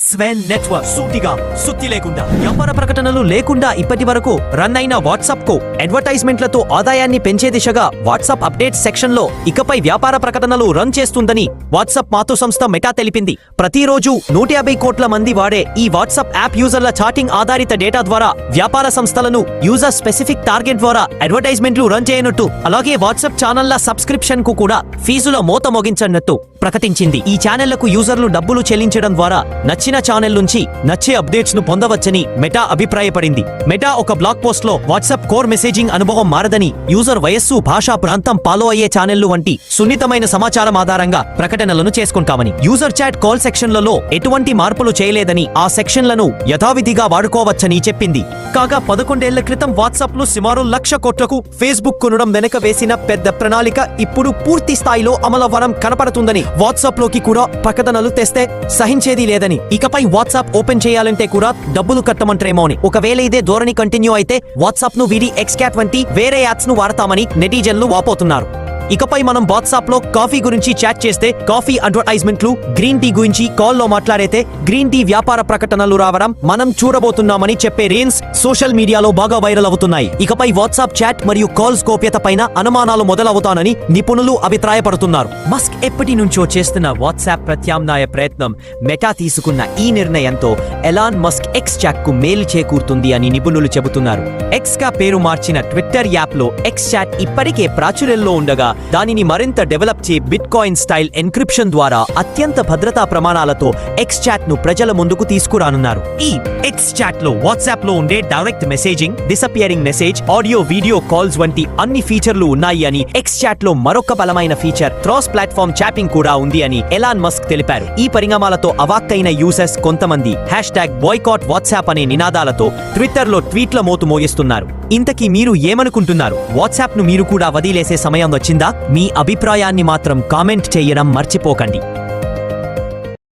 స్వెన్ network సూటిగా సుత్తి లేకుండా వ్యాపార ప్రకటనలు లేకుండా ఇప్పటి వరకు రన్ అయిన వాట్సాప్కు అడ్వర్టైజ్మెంట్లతో ఆదాయాన్ని పెంచే దిశగా వాట్సాప్ అప్డేట్ సెక్షన్లో ఇకపై వ్యాపార ప్రకటనలు రన్ చేస్తుందని వాట్సాప్ మాతృ సంస్థ మెటా తెలిపింది. ప్రతిరోజు నూట యాభై కోట్ల మంది వాడే ఈ వాట్సాప్ యాప్ యూజర్ల చాటింగ్ ఆధారిత డేటా ద్వారా వ్యాపార సంస్థలను యూజర్ స్పెసిఫిక్ టార్గెట్ ద్వారా అడ్వర్టైజ్మెంట్లు రన్ చేయనట్టు అలాగే వాట్సాప్ ఛానళ్ళ సబ్స్క్రిప్షన్కు కూడా ఫీజుల మోత మోగించనున్నట్టు. ప్రకటించింది. ఈ ఛానళ్ళకు యూజర్లు డబ్బులు చెల్లించడం ద్వారా నచ్చిన ఛానల్ నుంచి నచ్చే అప్డేట్స్ను పొందవచ్చని మెటా అభిప్రాయపడింది. మెటా ఒక బ్లాగ్ పోస్ట్లో వాట్సాప్ కోర్ మెసేజింగ్ అనుభవం మారదని యూజర్ వయస్సు భాషా ప్రాంతం ఫాలో అయ్యే ఛానళ్ళు వంటి సున్నితమైన సమాచారం ఆధారంగా ప్రకటనలను చేసుకుంటామని. యూజర్ చాట్ కాల్ సెక్షన్లలో ఎటువంటి మార్పులు చేయలేదని ఆ సెక్షన్లను యథావిధిగా వాడుకోవచ్చని చెప్పింది. కాగా పదకొండేళ్ళ క్రితం వాట్సాప్ను సుమారు లక్ష కోట్లకు ఫేస్బుక్ కొనడం వెనక వేసిన పెద్ద ప్రణాళిక ఇప్పుడు పూర్తి స్థాయిలో అమలవరం కనపడుతుందని వాట్సాప్లోకి కూడా ప్రకటనలు తెస్తే సహించేది లేదని. ఇకపై వాట్సాప్ ఓపెన్ చేయాలంటే కూడా డబ్బులు కట్టమంటారేమో అని. ఒకవేళ ఇదే ధోరణి కంటిన్యూ అయితే వాట్సాప్ను వీడి ఎక్స్కాట్ వంటి వేరే యాప్స్ను వాడతామని నెటిజన్లు వాపోతున్నారు. ఇకపై మనం వాట్సాప్లో కాఫీ గురించి చాట్ చేస్తే కాఫీ అడ్వర్టైజ్మెంట్లు గ్రీన్ టీ గురించి కాల్లో మాట్లాడితే గ్రీన్ టీ వ్యాపార ప్రకటనలు రావడం మనం చూడబోతున్నామని చెప్పే రీల్స్ సోషల్ మీడియాలో బాగా వైరల్ అవుతున్నాయి. ఇకపై వాట్సాప్ చాట్ మరియు కాల్స్ గోప్యత పైన అనుమానాలు మొదలవుతానని నిపుణులు అభిప్రాయపడుతున్నారు. మస్క్ ఎప్పటి నుంచో చేస్తున్న వాట్సాప్ ప్రత్యామ్నాయ ప్రయత్నం మెటా తీసుకున్న ఈ నిర్ణయంతో ఎలాన్ మస్క్ ఎక్స్ చాట్కు మేలు చేకూరుతుంది అని నిపుణులు చెబుతున్నారు. ఎక్స్గా పేరు మార్చిన ట్విట్టర్ యాప్లో ఎక్స్ చాట్ ఇప్పటికే ప్రాచుర్యంలో ఉండగా దానిని మరింత డెవలప్ చే బిట్ కాయిన్ స్టైల్ ఎన్క్రిప్షన్ ద్వారా అత్యంత భద్రతా ప్రమాణాలతో ఎక్స్ చాట్ను ప్రజల ముందుకు తీసుకురానున్నారు. ఈ ఎక్స్చాట్లో వాట్సాప్లో ఉండే direct messaging disappearing message audio video calls వంటి అన్ని ఫీచర్లు ఉన్నాయి అని ఎక్స్ చాట్లో మరొక బలమైన ఫీచర్ క్రాస్ ప్లాట్ఫామ్ చాపింగ్ కూడా ఉంది అని ఎలాన్ మస్క్ తెలిపారు. ఈ పరిణామాలతో అవాక్కైన యూజర్స్ కొంతమంది హ్యాష్ ట్యాగ్ బాయ్కాట్ వాట్సాప్ అనే నినాదాలతో ట్విట్టర్లో ట్వీట్ల మోతు మోగిస్తున్నారు ఇంతకీ మీరు ఏమనుకుంటున్నారు? వాట్సాప్ను మీరు కూడా వదిలేసే సమయం వచ్చిందా? మీ అభిప్రాయాన్ని మాత్రం కామెంట్ చేయడం మర్చిపోకండి.